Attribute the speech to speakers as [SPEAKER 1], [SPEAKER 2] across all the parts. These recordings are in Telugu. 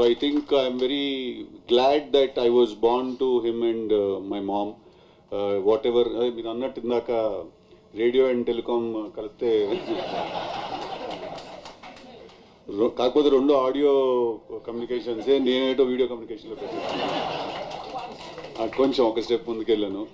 [SPEAKER 1] So I think I'm very glad that I was born to him and uh, my mom. Uh, whatever uh, మీరు అన్నట్టు ఇందాక రేడియో అండ్ టెలికామ్ uh, కలిపితే కాకపోతే రెండు ఆడియో కమ్యూనికేషన్సే నేనేటో వీడియో కమ్యూనికేషన్లో పెట్టాను కొంచెం ఒక స్టెప్ ముందుకెళ్ళాను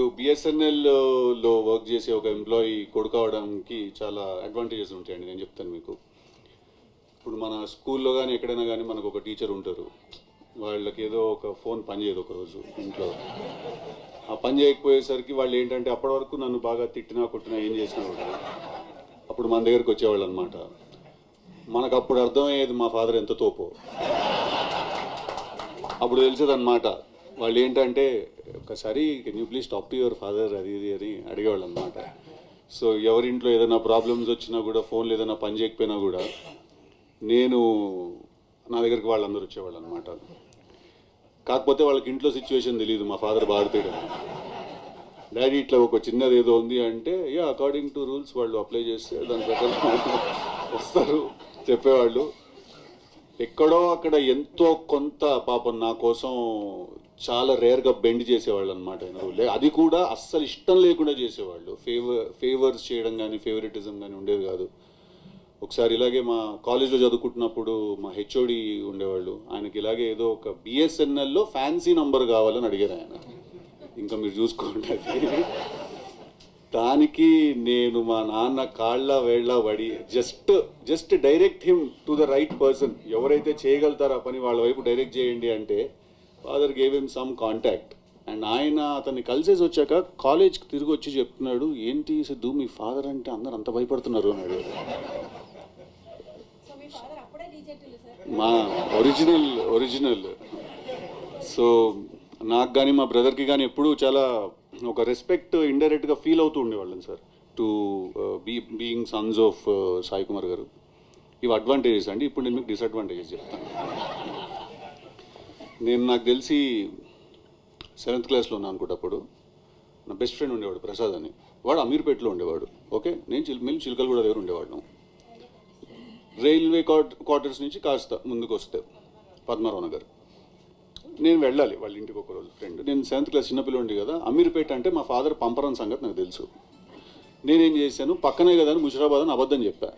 [SPEAKER 1] ఇప్పుడు బిఎస్ఎన్ఎల్లో uh, వర్క్ చేసే ఒక ఎంప్లాయీ కొడుకు అవడానికి చాలా అడ్వాంటేజెస్ ఉంటాయండి నేను చెప్తాను మీకు. ఇప్పుడు మన స్కూల్లో కానీ ఎక్కడైనా కానీ మనకు ఒక టీచర్ ఉంటారు. వాళ్ళకి ఏదో ఒక ఫోన్ పని చేయదు ఒకరోజు ఇంట్లో. ఆ పని చేయకపోయేసరికి వాళ్ళు ఏంటంటే అప్పటి వరకు నన్ను బాగా తిట్టినా కొట్టినా ఏం చేసినా కూడా అప్పుడు మన దగ్గరికి వచ్చేవాళ్ళు అనమాట మనకు అప్పుడు అర్థమయ్యేది మా ఫాదర్ ఎంత తోపో. అప్పుడు తెలిసేది అనమాట వాళ్ళు ఏంటంటే ఒకసారి can you please talk to your father అది ఇది అని అడిగేవాళ్ళు అనమాట సో ఎవరింట్లో ఏదైనా ప్రాబ్లమ్స్ వచ్చినా కూడా ఫోన్లో ఏదైనా పని చేయకపోయినా కూడా నేను నా దగ్గరికి వాళ్ళందరూ వచ్చేవాళ్ళు అనమాట కాకపోతే వాళ్ళకి ఇంట్లో సిచ్యువేషన్ తెలియదు మా ఫాదర్ భారతీయుడు డాడీ ఇట్లా ఒక చిన్నది ఏదో ఉంది అంటే యా అకార్డింగ్ టు రూల్స్ వాళ్ళు అప్లై చేస్తే దాని ప్రకారం వస్తారు చెప్పేవాళ్ళు. ఎక్కడో అక్కడ ఎంతో కొంత పాపం నా కోసం చాలా రేర్గా బెండ్ చేసేవాళ్ళు అనమాట అది కూడా అస్సలు ఇష్టం లేకుండా చేసేవాళ్ళు. ఫేవర్ ఫేవర్స్ చేయడం కానీ ఫేవరెటిజం కానీ ఉండేది కాదు. ఒకసారి ఇలాగే మా కాలేజ్లో చదువుకుంటున్నప్పుడు మా హెచ్ఓడి ఉండేవాళ్ళు. ఆయనకి ఇలాగే ఏదో ఒక బిఎస్ఎన్ఎల్లో ఫ్యాన్సీ నంబర్ కావాలని అడిగారు ఆయన. ఇంకా మీరు చూసుకోండి దానికి నేను మా నాన్న కాళ్ళ వేళ్ళ పడి just just direct him to the right person. ఎవరైతే చేయగలుగుతారో ఆ పని వాళ్ళ వైపు డైరెక్ట్ చేయండి అంటే father gave him some contact and ఆయన అతన్ని కలిసేసి వచ్చాక కాలేజ్కి తిరిగి వచ్చి చెప్తున్నాడు ఏంటి సిద్ధు మీ ఫాదర్ అంటే అందరు అంత భయపడుతున్నారు అన్నాడు.
[SPEAKER 2] మా
[SPEAKER 1] ఒరిజినల్ ఒరిజినల్ సో నాకు కానీ మా బ్రదర్కి కానీ ఎప్పుడూ చాలా ఒక రెస్పెక్ట్ ఇండైరెక్ట్గా ఫీల్ అవుతూ ఉండేవాళ్ళం sir. To be being sons of Sai Kumar గారు. ఇవి అడ్వాంటేజెస్ అండి. ఇప్పుడు నేను మీకు డిసడ్వాంటేజెస్ చెప్తాను. నేను నాకు తెలిసి సెవెంత్ క్లాస్లో ఉన్నాను అనుకుంటప్పుడు నా బెస్ట్ ఫ్రెండ్ ఉండేవాడు ప్రసాద్ అని. వాడు అమీర్పేటలో ఉండేవాడు ఓకే? నేను చిల్ మేము చిలకలు కూడా దగ్గర ఉండేవాడు రైల్వే క్వార్ట క్వార్టర్స్ నుంచి కాస్త ముందుకు వస్తే పద్మారావు నగర్. నేను వెళ్ళాలి వాళ్ళ ఇంటికి ఒక రోజు ఫ్రెండ్. నేను సెవెంత్ క్లాస్ చిన్నపిల్లండి కదా అమీర్పేట అంటే మా ఫాదర్ పంపరని సంగతి నాకు తెలుసు. నేనేం చేశాను పక్కనే కదా అని ముషిరాబాద్ అని అబద్ధం చెప్పా.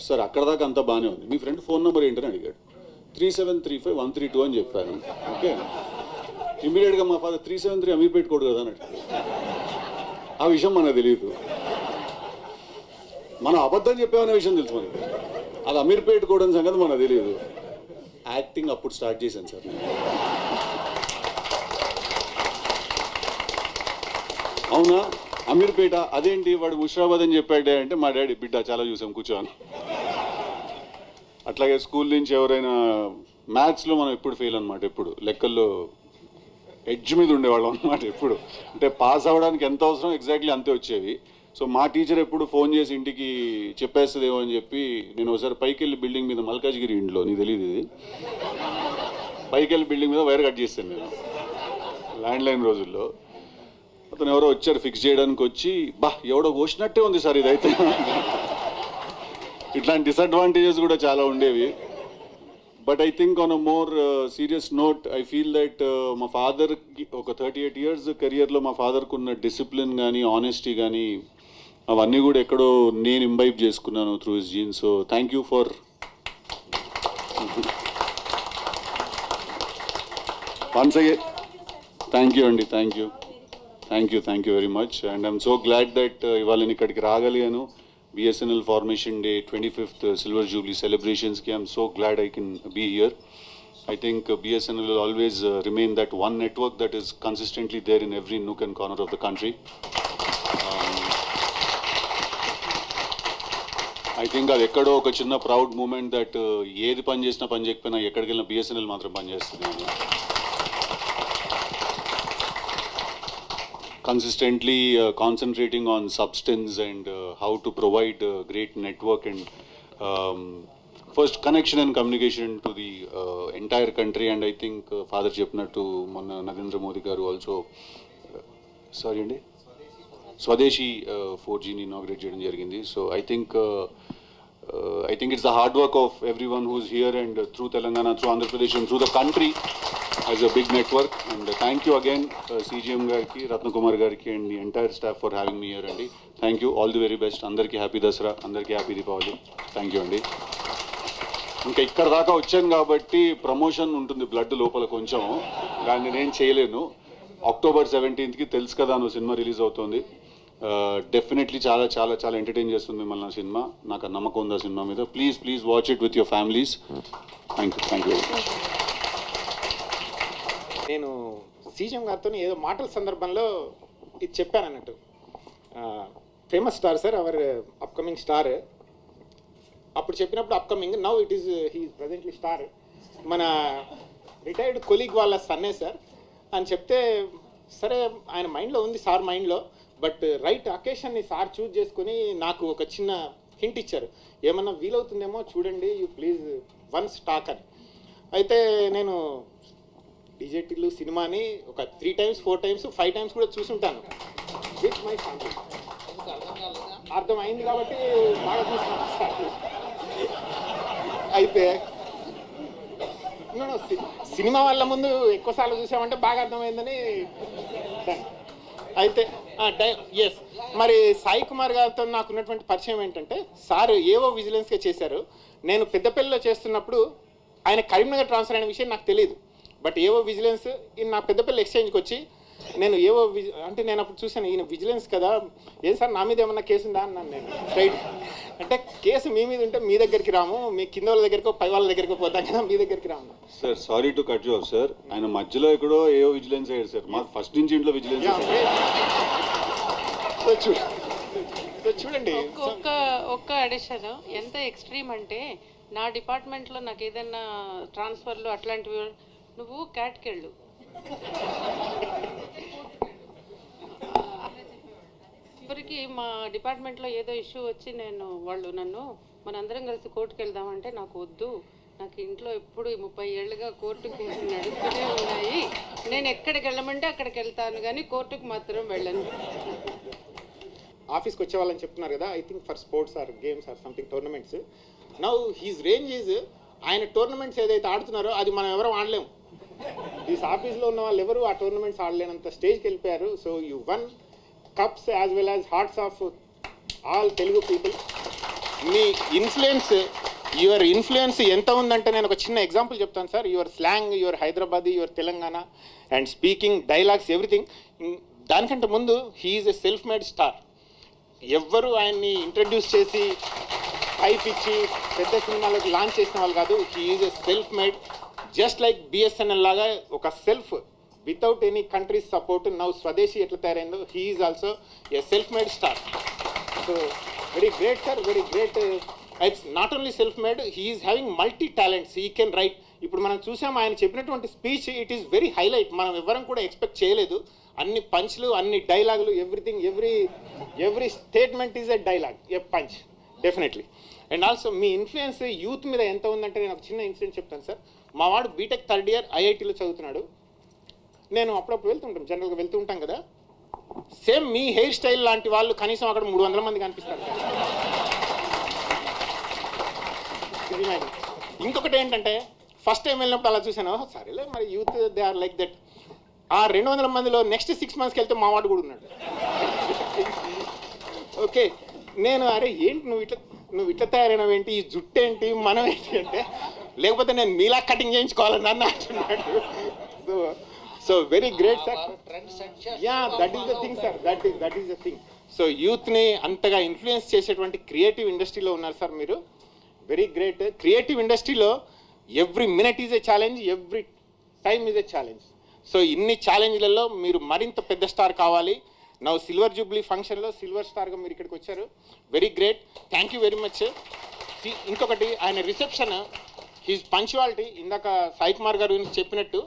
[SPEAKER 1] సార్ అక్కడ దాకా అంతా బాగానే ఉంది. మీ ఫ్రెండ్ ఫోన్ నెంబర్ ఏంటని అడిగాడు. Three seven three five one three two అని చెప్పాను. ఓకే? ఇమీడియట్గా మా ఫాదర్ త్రీ సెవెన్ త్రీ అమీర్ పెట్టుకోడు కదా అన్నట్టు ఆ విషయం మనకు తెలియదు మనం అబద్ధం చెప్పామనే విషయం తెలుసు మనకి. అది అమీర్పేట కూడా సంగతి మనకు తెలియదు యాక్టింగ్ అప్పుడు స్టార్ట్ చేశాను సార్. అవునా? అమీర్పేట అదేంటి వాడు ముషరాబాద్ అని చెప్పాడే అంటే మా డాడీ బిడ్డ చాలా చూసాం కూర్చోని అట్లాగే స్కూల్ నుంచి ఎవరైనా మ్యాథ్స్లో మనం ఎప్పుడు ఫెయిల్ అనమాట ఎప్పుడు. లెక్కల్లో ఎడ్జ్ మీద ఉండేవాళ్ళం అనమాట ఎప్పుడు. అంటే పాస్ అవ్వడానికి ఎంత అవసరం ఎగ్జాక్ట్లీ అంతే వచ్చేవి. సో మా టీచర్ ఎప్పుడు ఫోన్ చేసి ఇంటికి చెప్పేస్తుందేమో అని చెప్పి నేను ఒకసారి పైకి వెళ్ళి బిల్డింగ్ మీద మల్కాజ్గిరి ఇంట్లో నీకు తెలియదు ఇది? పైకి వెళ్ళి బిల్డింగ్ మీద వైర్ కట్ చేస్తాను నేను ల్యాండ్ లైన్ రోజుల్లో. అతను ఎవరో వచ్చారు ఫిక్స్ చేయడానికి వచ్చి బా ఎవడో కోసినట్టే ఉంది సార్ ఇదైతే ఇట్లాంటి డిసడ్వాంటేజెస్ కూడా చాలా ఉండేవి. But I think on a more serious note I feel that మా ఫాదర్కి ఒక థర్టీ ఎయిట్ ఇయర్స్ కెరియర్లో మా ఫాదర్కి ఉన్న డిసిప్లిన్ కానీ ఆనెస్టీ కానీ అవన్నీ కూడా ఎక్కడో నేను ఇంబైబ్ చేసుకున్నాను through his gene so thank you for once again thank you అండి thank you thank you thank you very much and I'm so glad that ఇవాళ నేను ఇక్కడికి రాగలిగాను. BSNL formation day twenty fifth silver jubilee సెలబ్రేషన్స్కి I'm so glad I can be here I think BSNL will remain that one network network is consistently there in every nook and corner of of the country I think అది ఎక్కడో ఒక చిన్న ప్రౌడ్ మూమెంట్ దట్ ఏది పని చేసినా పని చేయకపోయినా ఎక్కడికి వెళ్ళినా బిఎస్ఎన్ఎల్ మాత్రం పనిచేస్తుంది consistently concentrating on on and how to provide great network and first connection and communication to the entire country and I think father చెప్పినట్టు మొన్న నరేంద్ర మోదీ గారు ఆల్సో సారీ అండి స్వదేశీ ఫోర్ జీని ఇనాగ్రేట్ చేయడం జరిగింది so I think I think it's the hard work of every one who's here and through Telangana through Andhra Pradesh and through the country as a big network and thank you again CGM గారికి రత్నకుమార్ గారికి and the entire staff for having me year అండి thank you all the very best అందరికీ హ్యాపీ దసరా అందరికీ హ్యాపీ దీపావళి థ్యాంక్ యూ అండి ఇంకా ఇక్కడ దాకా వచ్చాను కాబట్టి ప్రమోషన్ ఉంటుంది బ్లడ్ లోపల కొంచెం దాన్ని నేను చేయలేను. అక్టోబర్ సెవెంటీన్త్కి తెలుసు కదా నువ్వు సినిమా రిలీజ్ అవుతుంది. డెఫినెట్లీ uh, చాలా చాలా చాలా ఎంటర్టైన్ చేస్తుంది మిమ్మల్ని ఆ సినిమా. నాకు నమ్మకం ఉంది ఆ సినిమా మీద. Please please watch it with your families thank you thank you
[SPEAKER 3] నేను సీజం గారితో ఏదో మాటల సందర్భంలో ఇది చెప్పాను అన్నట్టు. Famous star sir our upcoming star అప్పుడు చెప్పినప్పుడు upcoming now it is he presently star మన రిటైర్డ్ కొలీగ్ వాళ్ళ సన్నే సార్ అని చెప్తే సరే ఆయన మైండ్లో ఉంది సార్ మైండ్లో బట్ రైట్ అకేషన్ని సార్ చూజ్ చేసుకుని నాకు ఒక చిన్న హింట్ ఇచ్చారు. ఏమన్నా వీలవుతుందేమో చూడండి యూ ప్లీజ్ వన్స్ స్టాక్ అని అయితే నేను డిజెటిల్లు సినిమాని ఒక three times four times five times కూడా చూసుంటాను. విత్ మై ఫ్యామిలీ అర్థమైంది కాబట్టి బాగా చూస్తాను అయితే సినిమా వాళ్ళ ముందు ఎక్కువసార్లు చూసామంటే బాగా అర్థమైందని done. అయితే ఎస్ మరి సాయి కుమార్ గారితో నాకు ఉన్నటువంటి పరిచయం ఏంటంటే సార్ ఏవో విజిలెన్స్గా చేశారు. నేను పెద్దపల్లిలో చేస్తున్నప్పుడు ఆయన కరీంనగర్ ట్రాన్స్ఫర్ అయిన విషయం నాకు తెలియదు బట్ ఏవో విజిలెన్స్ నా పెద్దపల్లి ఎక్స్చేంజ్కి వచ్చి నేను ఏవో అంటే నేను అప్పుడు చూశాను ఈయన విజిలెన్స్ కదా ఏం సార్ నా మీద ఏమన్నా కేసు ఉందా అన్నాను నేను స్ట్రైట్ అంటే కేసు మీ మీద ఉంటే మీ దగ్గరికి రాము మీ కింద వాళ్ళ దగ్గరికి పై వాళ్ళ దగ్గరికి పోతాం కదా మీ దగ్గరికి రాము.
[SPEAKER 1] Sir sorry to cut you sir ఆయన మధ్యలో ఎక్కడో ఏవో విజిలెన్స్ అయ్యారు సార్ మాకు ఫస్ట్ నుంచి ఇంట్లో విజిలెన్స్
[SPEAKER 3] చూడండి.
[SPEAKER 4] ఒక్క ఒక్క అడిషన్ ఎంత ఎక్స్ట్రీమ్ అంటే నా డిపార్ట్మెంట్లో నాకు ఏదైనా ట్రాన్స్ఫర్లు అట్లాంటివి నువ్వు క్యాట్కెళ్ళు. చివరికి మా డిపార్ట్మెంట్లో ఏదో ఇష్యూ వచ్చి నేను వాళ్ళు నన్ను మనందరం కలిసి కోర్టుకు వెళ్దామంటే నాకు వద్దు. నాకు ఇంట్లో ఎప్పుడు ఈ ముప్పై ఏళ్ళుగా కోర్టు కేసులు నడుస్తూనే ఉన్నాయి. నేను ఎక్కడికి వెళ్ళమంటే అక్కడికి వెళ్తాను కానీ కోర్టుకు మాత్రం వెళ్ళను.
[SPEAKER 3] ఆఫీస్కి వచ్చే వాళ్ళని చెప్తున్నారు కదా I think for sports or games or something tournaments now his range is ఆయన టోర్నమెంట్స్ ఏదైతే ఆడుతున్నారో అది మనం ఎవరూ ఆడలేము. ఈ ఆఫీస్లో ఉన్న వాళ్ళు ఎవరు ఆ టోర్నమెంట్స్ ఆడలేనంత స్టేజ్కి వెళ్ళిపోయారు. So you won cups as well as hearts of all Telugu people me influence your influence ఎంత ఉందంటే నేను ఒక చిన్న ఎగ్జాంపుల్ చెప్తాను sir your slang your Hyderabad your Telangana and speaking dialogues everything దానికంటే ముందు he's a self made star ఎవ్వరు ఆయన్ని ఇంట్రడ్యూస్ చేసి పైప్ ఇచ్చి పెద్ద సినిమాలకు లాంచ్ చేసిన వాళ్ళు కాదు. He's a self made just like BSNL లాగా ఒక self without any countries support now స్వదేశీ ఎట్లా తయారైందో he's also a self made star so very great sir very great it's not only self made he's having multi talents he can write ఇప్పుడు మనం చూసాం ఆయన చెప్పినటువంటి speech it is very highlight మనం ఎవరం కూడా ఎక్స్పెక్ట్ చేయలేదు. అన్ని పంచ్లు అన్ని డైలాగులు everything every every statement is a dialogue a punch definitely and also me influence youth మీద ఎంత ఉందంటే నేను ఒక చిన్న ఇన్సిడెంట్ చెప్తాను సార్ మా వాడు బీటెక్ థర్డ్ ఇయర్ ఐఐటీలో చదువుతున్నాడు. నేను అప్పుడప్పుడు వెళ్తుంటాం జనరల్గా వెళ్తూ ఉంటాం కదా. సేమ్ మీ హెయిర్ స్టైల్ లాంటి వాళ్ళు కనీసం అక్కడ మూడు వందల మంది కనిపిస్తారు ఇంకొకటి ఏంటంటే ఫస్ట్ టైం వెళ్ళినప్పుడు అలా చూశాను సరేలే మరి youth they are like that ఆ రెండు వందల మందిలో నెక్స్ట్ సిక్స్ మంత్స్కి వెళ్తే మా వాడు కూడా ఉన్నాడు. ఓకే నేను అరే ఏంటి నువ్వు ఇట్లా నువ్వు ఇట్లా తయారైనవి ఏంటి ఈ జుట్టు ఏంటి మనం ఏంటి అంటే లేకపోతే నేను మీలా కటింగ్ చేయించుకోవాలని అన్న అంటున్నాడు. So so very great sir ya that is the thing sir that is that is the thing so యూత్ని అంతగా ఇన్ఫ్లుయెన్స్ చేసేటువంటి క్రియేటివ్ ఇండస్ట్రీలో ఉన్నారు సార్ మీరు. వెరీ గ్రేట్ క్రియేటివ్ ఇండస్ట్రీలో every minute is a challenge every time is a challenge so ఇన్ని ఛాలెంజ్లలో మీరు మరింత పెద్ద స్టార్ కావాలి. నా సిల్వర్ జూబ్లీ ఫంక్షన్లో సిల్వర్ స్టార్గా మీరు ఇక్కడికి వచ్చారు. Very great thank you very much ఇంకొకటి ఆయన రిసెప్షన్ హీజ్ పంక్చువాలిటీ ఇందాక సాయి కుమార్ గారు చెప్పినట్టు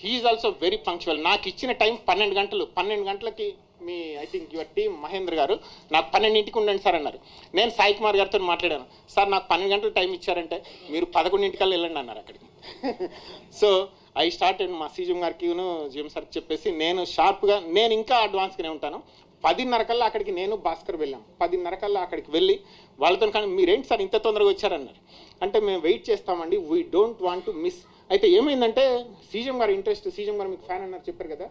[SPEAKER 3] హీఈస్ ఆల్సో వెరీ పంక్చువల్ నాకు ఇచ్చిన టైం పన్నెండు గంటలు. పన్నెండు గంటలకి మీ I think your team Mahendra గారు నాకు పన్నెండింటికి ఉండండి సార్ అన్నారు. నేను సాయి కుమార్ గారితో మాట్లాడాను. సార్ నాకు పన్నెండు గంటలు టైం ఇచ్చారంటే మీరు పదకొండింటికల్లా వెళ్ళండి అన్నారు అక్కడికి. సో ఐ స్టార్ట్ మా సీజం గారికి జిమ్ సార్కి చెప్పేసి నేను షార్ప్గా నేను ఇంకా అడ్వాన్స్గానే ఉంటాను. పదిన్నర కల్లా అక్కడికి నేను భాస్కర్ వెళ్ళాం. పదిన్నర కల్లా అక్కడికి వెళ్ళి వాళ్ళతో కానీ మీరేంటి సార్ ఇంత తొందరగా వచ్చారన్నారు? అంటే మేము వెయిట్ చేస్తామండి. We don't want to miss అయితే ఏమైందంటే సీజం గారు ఇంట్రెస్ట్ సీజం గారు మీకు ఫ్యాన్ అన్నారు చెప్పారు కదా.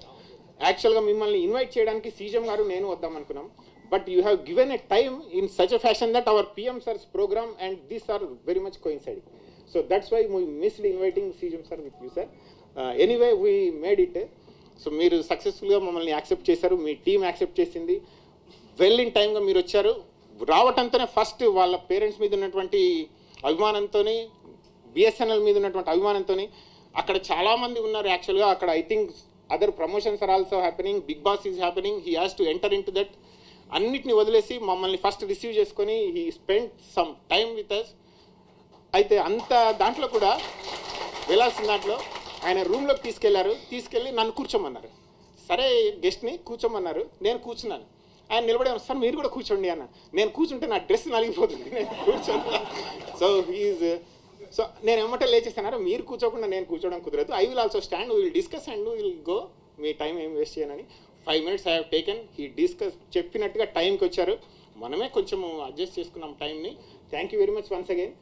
[SPEAKER 3] యాక్చువల్గా మిమ్మల్ని ఇన్వైట్ చేయడానికి సీజం గారు నేను వద్దాం అనుకున్నాం. But you have given a time in such a fashion that our PM sir's program and these are very much coincide so that's why we missed inviting సీజం sir with you sir anyway we made it so మీరు సక్సెస్ఫుల్గా మమ్మల్ని యాక్సెప్ట్ చేశారు మీ టీం యాక్సెప్ట్ చేసింది. వెల్ ఇన్ టైమ్గా మీరు వచ్చారు. రావటంతోనే ఫస్ట్ వాళ్ళ పేరెంట్స్ మీద ఉన్నటువంటి అభిమానంతో బిఎస్ఎన్ఎల్ మీద ఉన్నటువంటి అభిమానంతో అక్కడ చాలామంది ఉన్నారు యాక్చువల్గా అక్కడ I think other promotions are also happening Bigg Boss is happening he has to enter in to that అన్నిటిని వదిలేసి మమ్మల్ని ఫస్ట్ రిసీవ్ చేసుకొని he spend some time with us అయితే అంత దాంట్లో కూడా వెళ్ళాల్సిన దాంట్లో ఆయన రూమ్లోకి తీసుకెళ్ళారు. తీసుకెళ్ళి నన్ను కూర్చోమన్నారు. సరే గెస్ట్ని కూర్చోమన్నారు. నేను కూర్చున్నాను. ఆయన నిలబడే సార్ మీరు కూడా కూర్చోండి అన్న నేను కూర్చుంటే నా డ్రెస్ నలిగిపోతుంది. నేను కూర్చోను. సో ఈజ్ సో నేను ఎమ్మటే లేచేస్తాను మీరు కూర్చోకుండా నేను కూర్చోవడం కుదరదు. I will also stand will discuss and will go me time ఏం వేస్ట్ చేయనని five minutes I have taken he discuss చెప్పినట్టుగా టైంకి వచ్చారు. మనమే కొంచెం అడ్జస్ట్ చేసుకున్నాం టైంని. Thank you very much once again